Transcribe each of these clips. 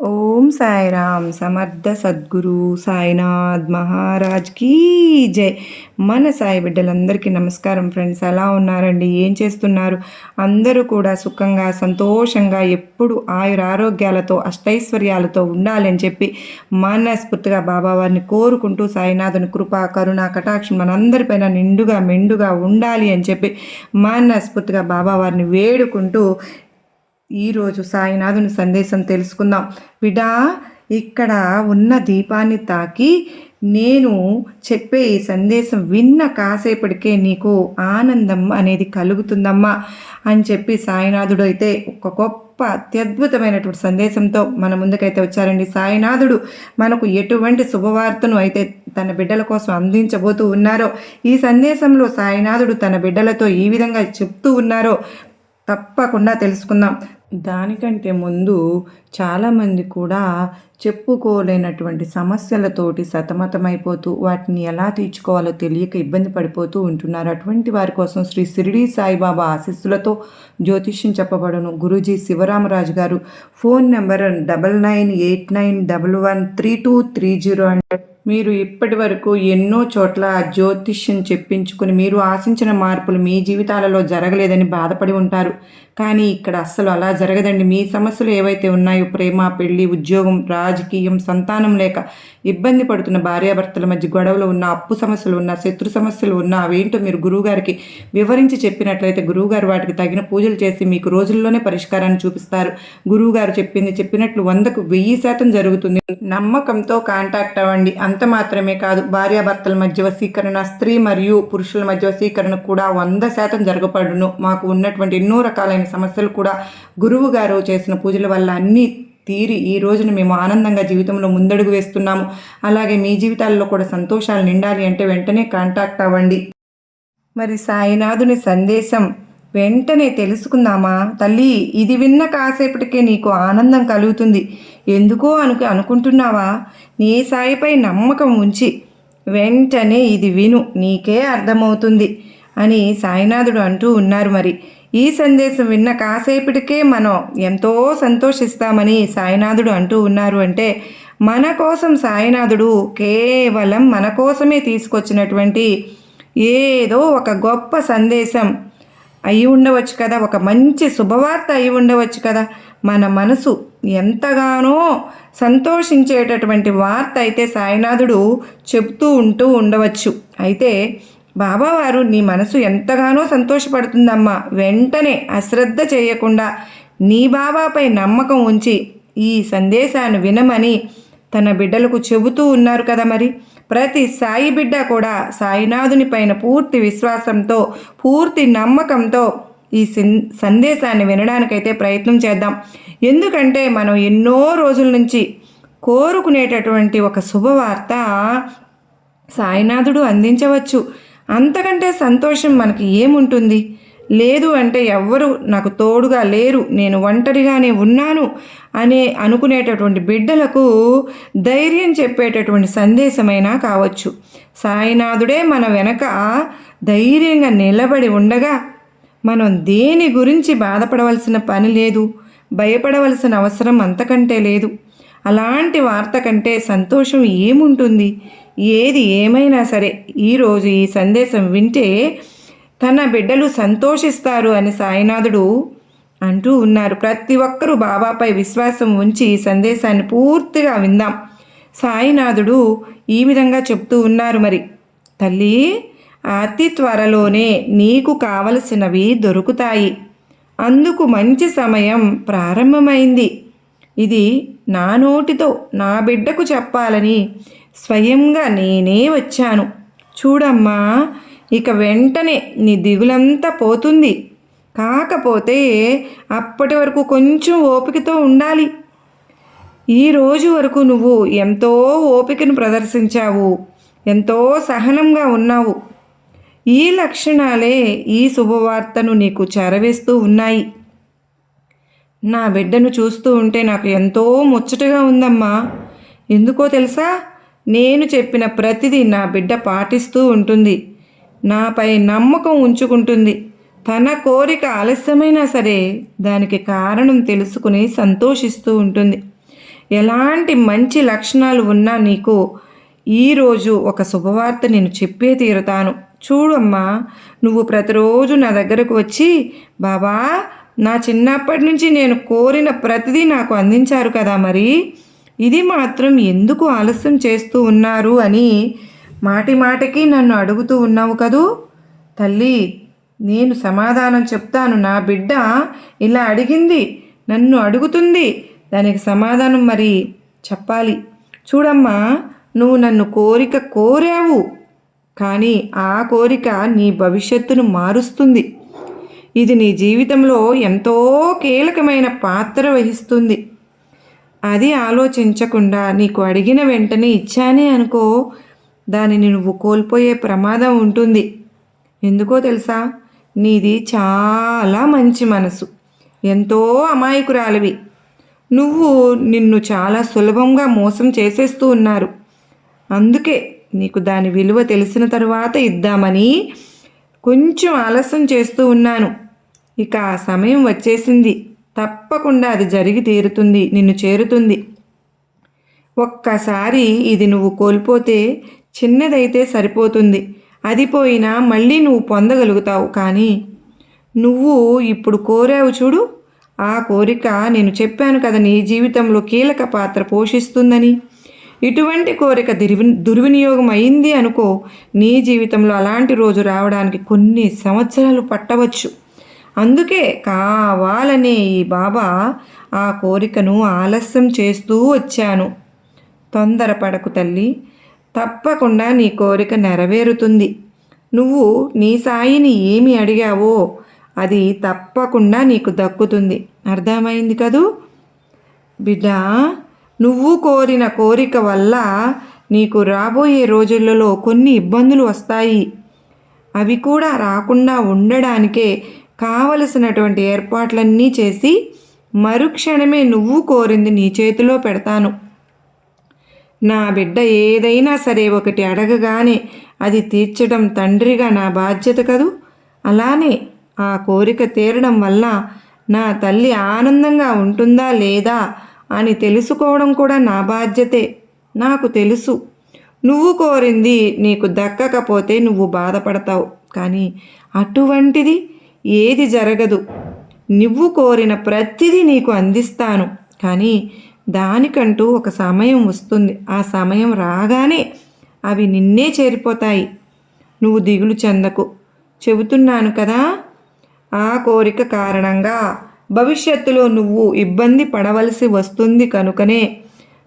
ఓం సాయిరామ్ సమర్థ సద్గురు సాయినాథ్ మహారాజ్ కీ జై. మన సాయి బిడ్డలందరికీ నమస్కారం ఫ్రెండ్స్ ఎలా ఉన్నారండి? ఏం చేస్తున్నారు? అందరూ కూడా సుఖంగా సంతోషంగా ఎప్పుడు ఆయుర ఆరోగ్యాలతో అష్టైశ్వర్యాలతో ఉండాలని చెప్పి మనస్ఫూర్తిగా బాబావారిని కోరుకుంటూ సాయినాథుని కృప కరుణ కటాక్షం మనందరిపైన నిండుగా మెండుగా ఉండాలి అని చెప్పి మనస్ఫూర్తిగా బాబావారిని వేడుకుంటూ ఈరోజు సాయినాథుని సందేశం తెలుసుకుందాం. బిడా ఇక్కడ ఉన్న దీపాన్ని తాకి నేను చెప్పే ఈ సందేశం విన్న కాసేపటికే నీకు ఆనందం అనేది కలుగుతుందమ్మా అని చెప్పి సాయినాథుడు అయితే ఒక గొప్ప అత్యద్భుతమైనటువంటి సందేశంతో మన ముందుకైతే వచ్చారండి. సాయినాథుడు మనకు ఎటువంటి శుభవార్తను అయితే తన బిడ్డల కోసం అందించబోతూ ఉన్నారో ఈ సందేశంలో సాయినాథుడు తన బిడ్డలతో ఈ విధంగా చెప్తూ ఉన్నారో తప్పకుండా తెలుసుకుందాం. దానికంటే ముందు చాలామంది కూడా చెప్పుకోలేనటువంటి సమస్యలతోటి సతమతమైపోతూ వాటిని ఎలా తీర్చుకోవాలో తెలియక ఇబ్బంది పడిపోతూ ఉంటున్నారు. అటువంటి వారి కోసం శ్రీ షిరిడి సాయిబాబా ఆశీస్సులతో జ్యోతిష్యం చెప్పబడను. గురూజీ శివరామరాజు గారు phone number double nine eight nine double one three two three zero and మీరు ఇప్పటి వరకు ఎన్నో చోట్ల జ్యోతిష్యం చెప్పించుకుని మీరు ఆశించిన మార్పులు మీ జీవితాలలో జరగలేదని బాధపడి ఉంటారు. కానీ ఇక్కడ అస్సలు అలా జరగదండి. మీ సమస్యలు ఏవైతే ఉన్నాయో ప్రేమ పెళ్ళి ఉద్యోగం రాజకీయం సంతానం లేక ఇబ్బంది పడుతున్న భార్యాభర్తల మధ్య గొడవలు ఉన్న అప్పు సమస్యలు ఉన్న శత్రు సమస్యలు ఉన్న అవేంటో మీరు గురువుగారికి వివరించి చెప్పినట్లయితే గురువుగారు వాటికి తగిన పూజలు చేసి మీకు రోజుల్లోనే పరిష్కారాన్ని చూపిస్తారు. గురువుగారు చెప్పింది చెప్పినట్లు వందకు వెయ్యి శాతం జరుగుతుంది. నమ్మకంతో కాంటాక్ట్ అవ్వండి. అంత మాత్రమే కాదు భార్యాభర్తల మధ్య వశీకరణ స్త్రీ మరియు పురుషుల మధ్య వశీకరణ కూడా వంద శాతం జరగబడును. మాకు ఉన్నటువంటి ఎన్నో రకాలైన సమస్యలు కూడా గురువు గారు చేసిన పూజల వల్ల అన్నీ తీరి ఈ రోజున మేము ఆనందంగా జీవితంలో ముందడుగు వేస్తున్నాము. అలాగే మీ జీవితాల్లో కూడా సంతోషాలు నిండాలి అంటే వెంటనే కాంటాక్ట్ అవ్వండి. మరి సాయినాథుని సందేశం వెంటనే తెలుసుకుందామా? తల్లి ఇది విన్న కాసేపటికే నీకు ఆనందం కలుగుతుంది. ఎందుకో అనుకు అనుకుంటున్నావా? నీ సాయిపై నమ్మకం ఉంచి వెంటనే ఇది విను నీకే అర్థమవుతుంది అని సాయినాథుడు అంటూ ఉన్నారు మరి. ఈ సందేశం విన్న కాసేపటికే మనం ఎంతో సంతోషిస్తామని సాయినాథుడు అంటూ ఉన్నారు అంటే మన కోసం సాయినాథుడు కేవలం మన కోసమే తీసుకొచ్చినటువంటి ఏదో ఒక గొప్ప సందేశం అయి ఉండవచ్చు కదా ఒక మంచి శుభవార్త అయి ఉండవచ్చు కదా. మన మనసు ఎంతగానో సంతోషించేటటువంటి వార్త అయితే సాయినాథుడు చెబుతూ ఉంటూ ఉండవచ్చు. అయితే బాబావారు నీ మనసు ఎంతగానో సంతోషపడుతుందమ్మా. వెంటనే అశ్రద్ధ చేయకుండా నీ బాబాపై నమ్మకం ఉంచి ఈ సందేశాన్ని వినమని తన బిడ్డలకు చెబుతూ ఉన్నారు కదా మరి. ప్రతి సాయి బిడ్డ కూడా సాయినాథుని పైన పూర్తి విశ్వాసంతో పూర్తి నమ్మకంతో ఈ సందేశాన్ని వినడానికైతే ప్రయత్నం చేద్దాం. ఎందుకంటే మనం ఎన్నో రోజుల నుంచి కోరుకునేటటువంటి ఒక శుభవార్త సాయినాథుడు అందించవచ్చు. అంతకంటే సంతోషం మనకి ఏముంటుంది? లేదు అంటే ఎవ్వరు నాకు తోడుగా లేరు నేను ఒంటరిగానే ఉన్నాను అనే అనుకునేటటువంటి బిడ్డలకు ధైర్యం చెప్పేటటువంటి సందేశమైనా కావచ్చు. సాయినాథుడే మన వెనక ధైర్యంగా నిలబడి ఉండగా మనం దేని గురించి బాధపడవలసిన పని లేదు భయపడవలసిన అవసరం అంతకంటే లేదు. అలాంటి వార్త కంటే సంతోషం ఏముంటుంది? ఏది ఏమైనా సరే ఈరోజు ఈ సందేశం వింటే తన బిడ్డలు సంతోషిస్తారు అని సాయినాథుడు అంటూ ఉన్నారు. ప్రతి ఒక్కరూ బాబాపై విశ్వాసం ఉంచి ఈ సందేశాన్ని పూర్తిగా విందాం. సాయినాథుడు ఈ విధంగా చెప్తూ ఉన్నారు మరి తల్లి అతి త్వరలోనే నీకు కావలసినవి దొరుకుతాయి. అందుకు మంచి సమయం ప్రారంభమైంది. ఇది నా నోటితో నా బిడ్డకు చెప్పాలని స్వయంగా నేనే వచ్చాను. చూడమ్మా ఇక వెంటనే నీ దిగులంతా పోతుంది. కాకపోతే అప్పటి వరకు కొంచెం ఓపికతో ఉండాలి. ఈ రోజు వరకు నువ్వు ఎంతో ఓపికను ప్రదర్శించావు ఎంతో సహనంగా ఉన్నావు. ఈ లక్షణాలే ఈ శుభవార్తను నీకు చేరవేస్తూ ఉన్నాయి. నా బిడ్డను చూస్తూ ఉంటే నాకు ఎంతో ముచ్చటగా ఉందమ్మా. ఎందుకో తెలుసా? నేను చెప్పిన ప్రతిదీ నా బిడ్డ పాటిస్తూ ఉంటుంది. నాపై నమ్మకం ఉంచుకుంటుంది. తన కోరిక ఆలస్యమైనా సరే దానికి కారణం తెలుసుకుని సంతోషిస్తూ ఉంటుంది. ఎలాంటి మంచి లక్షణాలు ఉన్నా నీకు ఈరోజు ఒక శుభవార్త నేను చెప్పే తీరుతాను. చూడమ్మా నువ్వు ప్రతిరోజు నా దగ్గరకు వచ్చి బాబా నా చిన్నప్పటి నుంచి నేను కోరిన ప్రతిదీ నాకు అందించారు కదా మరి? ఇది మాత్రం ఎందుకు ఆలస్యం చేస్తూ ఉన్నారు అని మాటి మాటికి నన్ను అడుగుతూ ఉన్నావు కదూ? తల్లి నేను సమాధానం చెప్తాను. నా బిడ్డ ఇలా అడిగింది నన్ను అడుగుతుంది. దానికి సమాధానం మరి చెప్పాలి. చూడమ్మా నువ్వు నన్ను కోరిక కోరావు. కానీ ఆ కోరిక నీ భవిష్యత్తును మారుస్తుంది. ఇది నీ జీవితంలో ఎంతో కీలకమైన పాత్ర వహిస్తుంది. అది ఆలోచించకుండా నీకు అడిగిన వెంటనే ఇచ్చానే అనుకో దానిని నువ్వు కోల్పోయే ప్రమాదం ఉంటుంది. ఎందుకో తెలుసా? నీది చాలా మంచి మనసు. ఎంతో అమాయకురాలివి. నువ్వు నిన్ను చాలా సులభంగా మోసం చేసేస్తూ ఉన్నారు. అందుకే నీకు దాని విలువ తెలిసిన తర్వాత ఇద్దామని కొంచెం ఆలస్యం చేస్తూ ఉన్నాను. ఇక ఆ సమయం వచ్చేసింది. తప్పకుండా అది జరిగి తీరుతుంది నిన్ను చేరుతుంది. ఒక్కసారి ఇది నువ్వు కోల్పోతే చిన్నదైతే సరిపోతుంది. అది పోయినా మళ్ళీ నువ్వు పొందగలుగుతావు. కానీ నువ్వు ఇప్పుడు కోరావు చూడు. ఆ కోరిక నేను చెప్పాను కదా నీ జీవితంలో కీలక పాత్ర పోషిస్తుందని. ఇటువంటి కోరిక దుర్వి దుర్వినియోగం అయింది అనుకో నీ జీవితంలో అలాంటి రోజు రావడానికి కొన్ని సంవత్సరాలు పట్టవచ్చు. అందుకే కావాలనే ఈ బాబా ఆ కోరికను ఆలస్యం చేస్తూ వచ్చాను. తొందరపడకు తల్లి. తప్పకుండా నీ కోరిక నెరవేరుతుంది. నువ్వు నీ సాయిని ఏమి అడిగావో అది తప్పకుండా నీకు దక్కుతుంది. అర్థమైంది కదూ? బిడ్డ నువ్వు కోరిన కోరిక వల్ల నీకు రాబోయే రోజులలో కొన్ని ఇబ్బందులు వస్తాయి. అవి కూడా రాకుండా ఉండడానికే కావలసినటువంటి ఏర్పాట్లన్నీ చేసి మరుక్షణమే నువ్వు కోరింది నీ చేతిలో పెడతాను. నా బిడ్డ ఏదైనా సరే ఒకటి అడగగానే అది తీర్చడం తండ్రిగా నా బాధ్యత కదూ? అలానే ఆ కోరిక తీరడం వల్ల నా తల్లి ఆనందంగా ఉంటుందా లేదా అని తెలుసుకోవడం కూడా నా బాధ్యతే. నాకు తెలుసు. నువ్వు కోరింది నీకు దక్కకపోతే నువ్వు బాధపడతావు. కానీ అటువంటిది ఏది జరగదు. నువ్వు కోరిన ప్రతిదీ నీకు అందిస్తాను. కానీ దానికంటూ ఒక సమయం వస్తుంది. ఆ సమయం రాగానే అవి నిన్నే చేరిపోతాయి. నువ్వు దిగులు చెందకు. చెబుతున్నాను కదా ఆ కోరిక కారణంగా భవిష్యత్తులో నువ్వు ఇబ్బంది పడవలసి వస్తుంది కనుకనే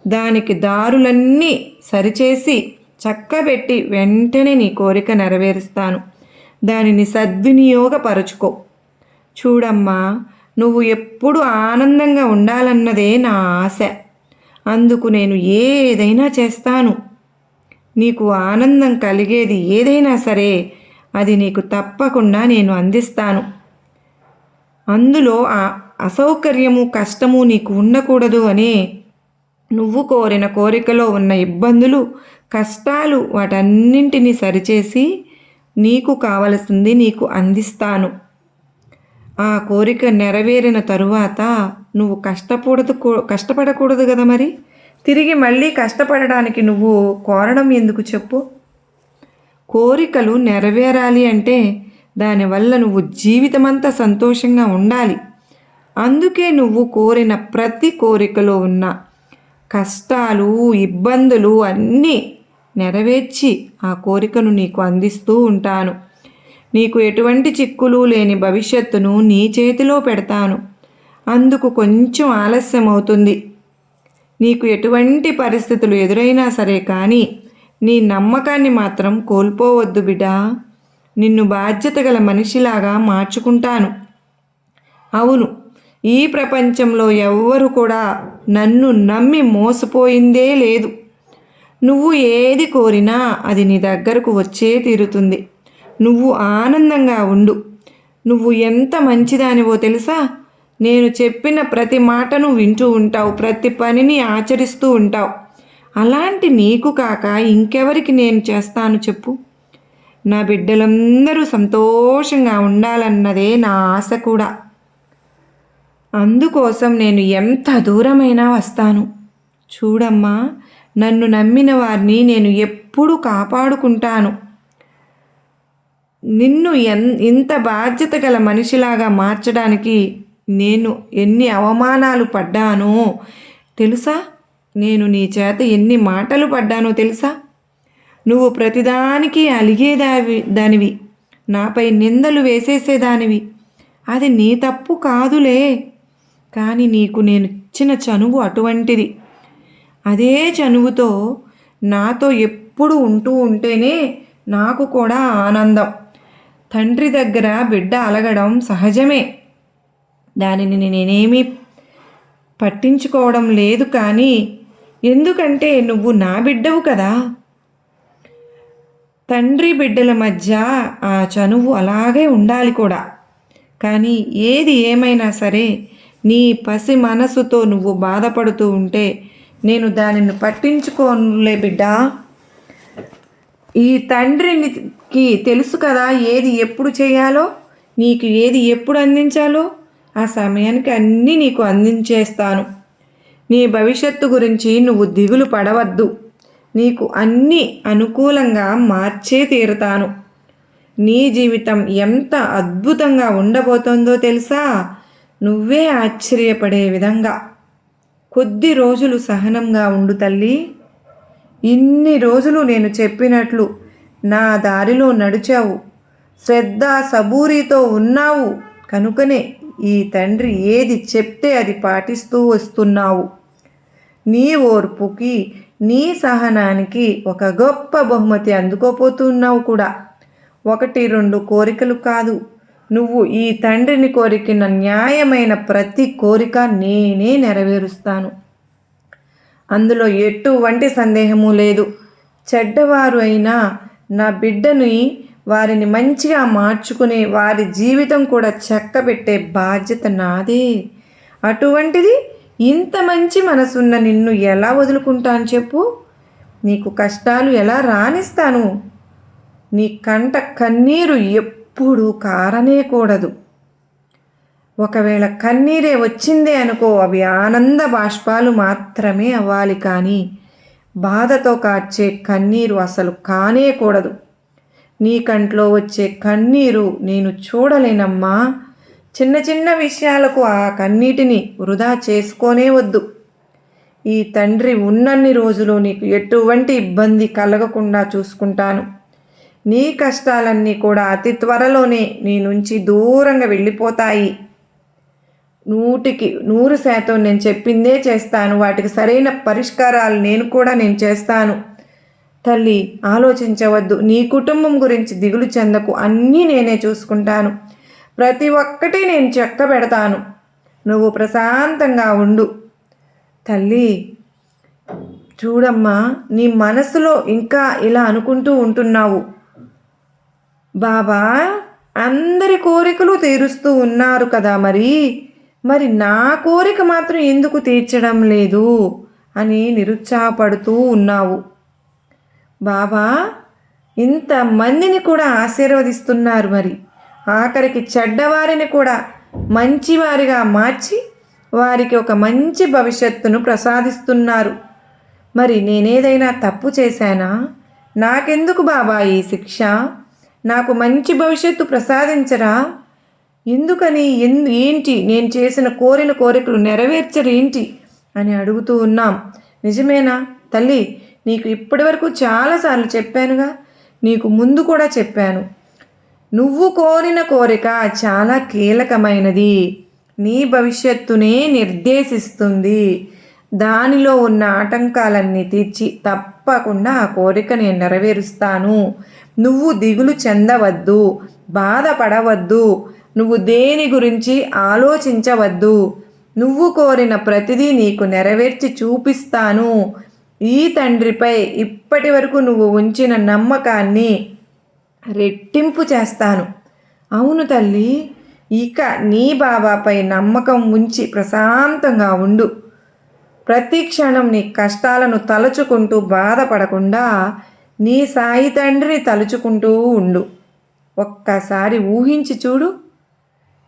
దానికి దారులన్నీ సరిచేసి చక్కబెట్టి వెంటనే నీ కోరిక నెరవేరుస్తాను. దానిని సద్వినియోగపరుచుకో. చూడమ్మా నువ్వు ఎప్పుడు ఆనందంగా ఉండాలన్నదే నా ఆశ. అందుకు నేను ఏదైనా చేస్తాను. నీకు ఆనందం కలిగేది ఏదైనా సరే అది నీకు తప్పకుండా నేను అందిస్తాను. అందులో ఆ అసౌకర్యము కష్టము నీకు ఉండకూడదు అనే నువ్వు కోరిన కోరికలో ఉన్న ఇబ్బందులు కష్టాలు వాటన్నింటినీ సరిచేసి నీకు కావలసింది నీకు అందిస్తాను. ఆ కోరిక నెరవేరిన తరువాత నువ్వు కష్టపడదు కష్టపడకూడదు కదా మరి? తిరిగి మళ్ళీ కష్టపడడానికి నువ్వు కోరడం ఎందుకు చెప్పు? కోరికలు నెరవేరాలి అంటే దానివల్ల నువ్వు జీవితమంతా సంతోషంగా ఉండాలి. అందుకే నువ్వు కోరిన ప్రతి కోరికలో ఉన్న కష్టాలు ఇబ్బందులు అన్నీ నెరవేర్చి ఆ కోరికను నీకు అందిస్తూ ఉంటాను. నీకు ఎటువంటి చిక్కులు లేని భవిష్యత్తును నీ చేతిలో పెడతాను. అందుకు కొంచెం ఆలస్యం అవుతుంది నీకు ఎటువంటి పరిస్థితులు ఎదురైనా సరే కానీ నీ నమ్మకాన్ని మాత్రం కోల్పోవద్దు బిడా నిన్ను బాధ్యత గల మనిషిలాగా మార్చుకుంటాను. అవును ఈ ప్రపంచంలో ఎవ్వరు కూడా నన్ను నమ్మి మోసపోయిందే లేదు. నువ్వు ఏది కోరినా అది నీ దగ్గరకు వచ్చే తీరుతుంది. నువ్వు ఆనందంగా ఉండు. నువ్వు ఎంత మంచిదానివో తెలుసా? నేను చెప్పిన ప్రతి మాటను వింటూ ఉంటావు. ప్రతి పనిని ఆచరిస్తూ ఉంటావు. అలాంటి నీకు కాక ఇంకెవరికి నేను చేస్తాను చెప్పు. నా బిడ్డలందరూ సంతోషంగా ఉండాలన్నదే నా ఆశ కూడా. అందుకోసం నేను ఎంత దూరమైనా వస్తాను. చూడమ్మా నన్ను నమ్మిన వారిని నేను ఎప్పుడూ కాపాడుకుంటాను. నిన్ను ఎన్ ఇంత బాధ్యత గల మనిషిలాగా మార్చడానికి నేను ఎన్ని అవమానాలు పడ్డానో తెలుసా? నేను నీ చేత ఎన్ని మాటలు పడ్డానో తెలుసా? నువ్వు ప్రతిదానికి అలిగేదావి దానివి. నాపై నిందలు వేసేసేదానివి. అది నీ తప్పు కాదులే. కానీ నీకు నేను ఇచ్చిన చనువు అటువంటిది. అదే చనువుతో నాతో ఎప్పుడు ఉంటూ ఉంటేనే నాకు కూడా ఆనందం. తండ్రి దగ్గర బిడ్డ అలగడం సహజమే. దానిని నేనేమీ పట్టించుకోవడం లేదు కానీ ఎందుకంటే నువ్వు నా బిడ్డవు కదా. తండ్రి బిడ్డల మధ్య ఆ చనువు అలాగే ఉండాలి కూడా. కానీ ఏది ఏమైనా సరే నీ పసి మనసుతో నువ్వు బాధపడుతూ ఉంటే నేను దానిని పట్టించుకోనులే బిడ్డ. ఈ తండ్రికి తెలుసు కదా ఏది ఎప్పుడు చేయాలో నీకు ఏది ఎప్పుడు అందించాలో ఆ సమయానికి అన్నీ నీకు అందించేస్తాను. నీ భవిష్యత్తు గురించి నువ్వు దిగులు పడవద్దు. నీకు అన్నీ అనుకూలంగా మార్చే తీరుతాను. నీ జీవితం ఎంత అద్భుతంగా ఉండబోతోందో తెలుసా? నువ్వే ఆశ్చర్యపడే విధంగా. కొద్ది రోజులు సహనంగా ఉండు తల్లి. ఇన్ని రోజులు నేను చెప్పినట్లు నా దారిలో నడిచావు. శ్రద్ధ సబూరితో ఉన్నావు. కనుకనే ఈ తండ్రి ఏది చెప్తే అది పాటిస్తూ వస్తున్నావు. నీ ఓర్పుకి నీ సహనానికి ఒక గొప్ప బహుమతి అందుకోపోతున్నావు కూడా. ఒకటి రెండు కోరికలు కాదు. నువ్వు ఈ తండ్రిని కోరికిన న్యాయమైన ప్రతి కోరిక నేనే నెరవేరుస్తాను. అందులో ఎటువంటి సందేహము లేదు. చెడ్డవారు అయినా నా బిడ్డని వారిని మంచిగా మార్చుకుని వారి జీవితం కూడా చక్కబెట్టే బాధ్యత నాదే. అటువంటిది ఇంత మంచి మనసున్న నిన్ను ఎలా వదులుకుంటాను చెప్పు? నీకు కష్టాలు ఎలా రాణిస్తాను నీ కంట కన్నీరు ఎప్పుడు కారనే కూడదు ఒకవేళ కన్నీరే వచ్చిందే అనుకో అవి ఆనంద బాష్పాలు మాత్రమే అవ్వాలి కానీ బాధతో కార్చే కన్నీరు అసలు కానేకూడదు. నీ కంట్లో వచ్చే కన్నీరు నేను చూడలేనమ్మా. చిన్న చిన్న విషయాలకు ఆ కన్నీటిని వృధా చేసుకోనే వద్దు. ఈ తండ్రి ఉన్నన్ని రోజులు నీకు ఎటువంటి ఇబ్బంది కలగకుండా చూసుకుంటాను. నీ కష్టాలన్నీ కూడా అతి త్వరలోనే నీ నుంచి దూరంగా వెళ్ళిపోతాయి. నూటికి నూరు శాతం నేను చెప్పిందే చేస్తాను. వాటికి సరైన పరిష్కారాలు నేను కూడా నేను చేస్తాను. తల్లి ఆలోచించవద్దు. నీ కుటుంబం గురించి దిగులు చెందకు. అన్నీ నేనే చూసుకుంటాను. ప్రతి ఒక్కటి నేను చెక్క పెడతాను. నువ్వు ప్రశాంతంగా ఉండు. తల్లి చూడమ్మా నీ మనసులో ఇంకా ఇలా అనుకుంటూ ఉంటున్నావు. బాబా అందరి కోరికలు తీరుస్తూ ఉన్నారు కదా మరి. మరి నా కోరిక మాత్రం ఎందుకు తీర్చడం లేదు అని నిరుత్సాహపడుతూ ఉన్నావు. బాబా ఇంతమందిని కూడా ఆశీర్వదిస్తున్నారు మరి. ఆఖరికి చెడ్డవారిని కూడా మంచివారిగా మార్చి వారికి ఒక మంచి భవిష్యత్తును ప్రసాదిస్తున్నారు. మరి నేనేదైనా తప్పు చేశానా? నాకెందుకు బాబా ఈ శిక్ష? నాకు మంచి భవిష్యత్తు ప్రసాదించరా? ఎందుకని? ఎందు ఏంటి? నేను చేసిన కోరిన కోరికలు నెరవేర్చరేంటి అని అడుగుతూ ఉన్నాం. నిజమేనా? తల్లి నీకు ఇప్పటివరకు చాలాసార్లు చెప్పానుగా. నీకు ముందు కూడా చెప్పాను. నువ్వు కోరిన కోరిక చాలా కీలకమైనది. నీ భవిష్యత్తునే నిర్దేశిస్తుంది. దానిలో ఉన్న ఆటంకాలన్నీ తీర్చి తప్పకుండా ఆ కోరిక నేను నెరవేరుస్తాను. నువ్వు దిగులు చెందవద్దు బాధపడవద్దు నువ్వు దేని గురించి ఆలోచించవద్దు. నువ్వు కోరిన ప్రతిదీ నీకు నెరవేర్చి చూపిస్తాను. ఈ తండ్రిపై ఇప్పటి వరకు నువ్వు ఉంచిన నమ్మకాన్ని రెట్టింపు చేస్తాను. అవును తల్లి ఇక నీ బాబాపై నమ్మకం ఉంచి ప్రశాంతంగా ఉండు. ప్రతి క్షణం నీ కష్టాలను తలుచుకుంటూ బాధపడకుండా నీ సాయి తండ్రిని తలుచుకుంటూ ఉండు. ఒక్కసారి ఊహించి చూడు.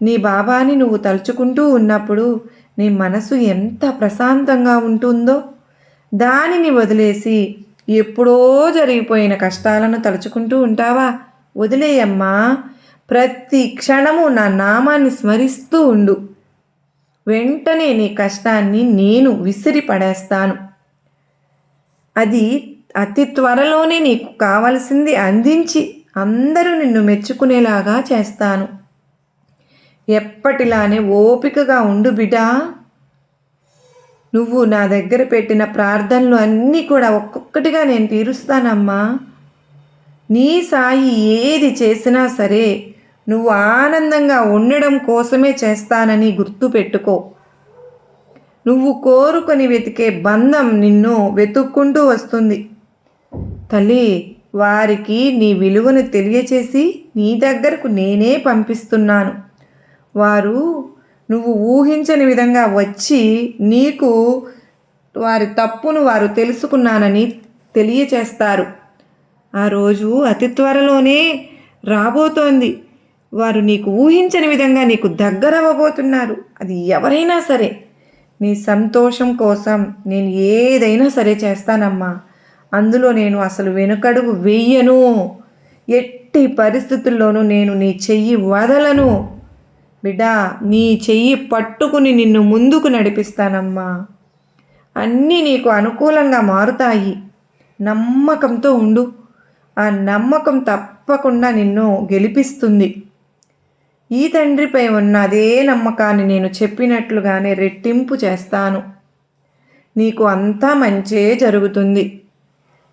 నీ బాబాని నువ్వు తలుచుకుంటూ ఉన్నప్పుడు నీ మనసు ఎంత ప్రశాంతంగా ఉంటుందో. దానిని వదిలేసి ఎప్పుడో జరిగిపోయిన కష్టాలను తలుచుకుంటూ ఉంటావా? వదిలేయమ్మా. ప్రతి క్షణము నా నామాన్ని స్మరిస్తూ ఉండు. వెంటనే నీ కష్టాన్ని నేను విసిరి పడేస్తాను అది అతి త్వరలోనే నీకు కావలసింది అందించి అందరూ నిన్ను మెచ్చుకునేలాగా చేస్తాను. ఎప్పటిలానే ఓపికగా ఉండు బిడ్డా నువ్వు నా దగ్గర పెట్టిన ప్రార్థనలు అన్నీ కూడా ఒక్కొక్కటిగా నేను తీరుస్తానమ్మా. నీ సాయి ఏది చేసినా సరే నువ్వు ఆనందంగా ఉండడం కోసమే చేస్తానని గుర్తుపెట్టుకో నువ్వు కోరుకొని వెతికే బంధం నిన్ను వెతుక్కుంటూ వస్తుంది. తల్లి వారికి నీ విలువను తెలియచేసి నీ దగ్గరకు నేనే పంపిస్తున్నాను. వారు నువ్వు ఊహించని విధంగా వచ్చి నీకు వారి తప్పును వారు తెలుసుకున్నానని తెలియచేస్తారు. ఆ రోజు అతి త్వరలోనే రాబోతోంది. వారు నీకు ఊహించని విధంగా నీకు దగ్గరవ్వబోతున్నారు. అది ఎవరైనా సరే. నీ సంతోషం కోసం నేను ఏదైనా సరే చేస్తానమ్మా. అందులో నేను అసలు వెనుకడుగు వెయ్యను ఎట్టి పరిస్థితుల్లోనూ నేను నీ చెయ్యి వదలను. బిడ్డా నీ చెయ్యి పట్టుకుని నిన్ను ముందుకు నడిపిస్తానమ్మా. అన్నీ నీకు అనుకూలంగా మారుతాయి. నమ్మకంతో ఉండు. ఆ నమ్మకం తప్పకుండా నిన్ను గెలిపిస్తుంది. ఈ తండ్రిపై ఉన్న అదే నమ్మకాన్ని నేను చెప్పినట్లుగానే రెట్టింపు చేస్తాను. నీకు అంతా మంచే జరుగుతుంది.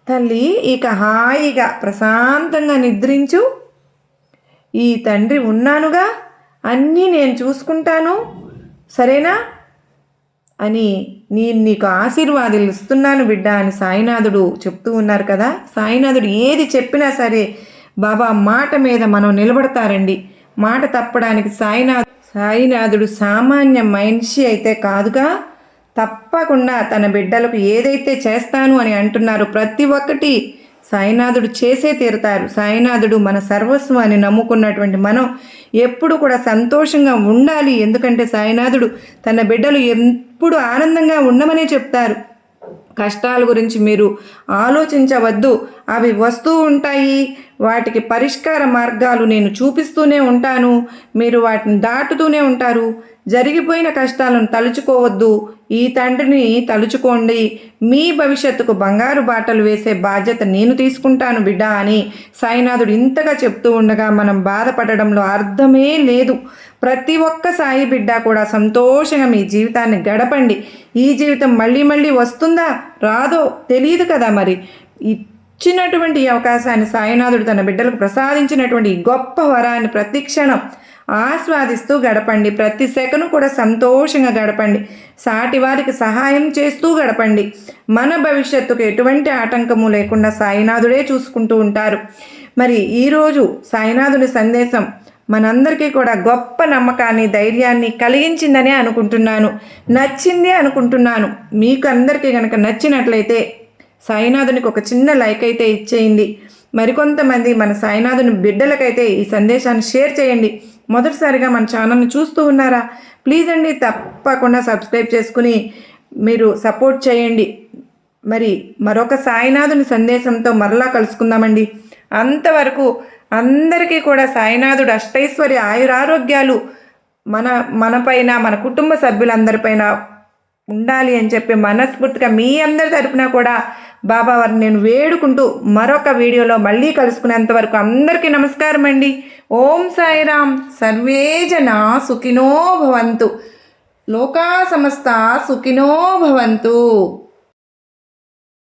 తల్లి ఇక హాయిగా ప్రశాంతంగా నిద్రించు. ఈ తండ్రి ఉన్నానుగా అన్నీ నేను చూసుకుంటాను. సరేనా? అని నేను నీకు ఆశీర్వాదాలు ఇస్తున్నాను బిడ్డ అని సాయినాథుడు చెప్తూ ఉన్నారు కదా. సాయినాథుడు ఏది చెప్పినా సరే బాబా మాట మీద మనం నిలబడతారండి. మాట తప్పడానికి సాయినాథ్ సాయినాథుడు సామాన్య మనిషి అయితే కాదుగా. తప్పకుండా తన బిడ్డలకు ఏదైతే చేస్తాను అని అంటున్నారో ప్రతి ఒక్కటి సాయినాథుడు చేసే తీరుతారు. సాయినాథుడు మన సర్వస్వం అని నమ్ముకున్నటువంటి మనం ఎప్పుడు కూడా సంతోషంగా ఉండాలి. ఎందుకంటే సాయినాథుడు తన బిడ్డలు ఎప్పుడు ఆనందంగా ఉండమనే చెప్తారు. కష్టాల గురించి మీరు ఆలోచించవద్దు. అవి వస్తూ ఉంటాయి. వాటికి పరిష్కార మార్గాలు నేను చూపిస్తూనే ఉంటాను. మీరు వాటిని దాటుతూనే ఉంటారు. జరిగిపోయిన కష్టాలను తలుచుకోవద్దు. ఈ తండ్రిని తలుచుకోండి. మీ భవిష్యత్తుకు బంగారు బాటలు వేసే బాధ్యత నేను తీసుకుంటాను బిడ్డ అని సాయినాథుడు ఇంతగా చెప్తూ ఉండగా మనం బాధపడడంలో అర్థమే లేదు. ప్రతి ఒక్క సాయి బిడ్డ కూడా సంతోషంగా మీ జీవితాన్ని గడపండి. ఈ జీవితం మళ్ళీ మళ్ళీ వస్తుందా? రాదో తెలియదు కదా మరి. ఇచ్చినటువంటి అవకాశాన్ని సాయినాథుడు తన బిడ్డలకు ప్రసాదించినటువంటి గొప్ప వరాన్ని ప్రతి క్షణం ఆస్వాదిస్తూ గడపండి. ప్రతి సెకను కూడా సంతోషంగా గడపండి. సాటి వారికి సహాయం చేస్తూ గడపండి. మన భవిష్యత్తుకు ఎటువంటి ఆటంకము లేకుండా సాయినాథుడే చూసుకుంటూ ఉంటారు. మరి ఈరోజు సాయినాథుడి సందేశం మనందరికీ కూడా గొప్ప నమ్మకాన్ని ధైర్యాన్ని కలిగించిందనే అనుకుంటున్నాను. నచ్చింది అనుకుంటున్నాను. మీకు అందరికీ కనుక నచ్చినట్లయితే సాయినాథునికి ఒక చిన్న లైక్ అయితే ఇచ్చేయండి. మరికొంతమంది మన సాయినాథుని బిడ్డలకైతే ఈ సందేశాన్ని షేర్ చేయండి. మొదటిసారిగా మన ఛానల్ని చూస్తూ ఉన్నారా? ప్లీజ్ అండి తప్పకుండా సబ్స్క్రైబ్ చేసుకుని మీరు సపోర్ట్ చేయండి. మరి మరొక సాయినాథుని సందేశంతో మరలా కలుసుకుందామండి. అంతవరకు అందరికీ కూడా సాయినాథుడు అష్టైశ్వర్య ఆయురారోగ్యాలు మన మనపైన మన కుటుంబ సభ్యులందరిపైన ఉండాలి అని చెప్పి మనస్ఫూర్తిగా మీ అందరి తరపున కూడా బాబా వారిని నేను వేడుకుంటూ మరొక వీడియోలో మళ్ళీ కలుసుకునేంత వరకు అందరికీ నమస్కారం అండి. ఓం సాయిరామ్. సర్వే జన సుఖినో భవంతు. లోకా సమస్త సుఖినో భవంతు.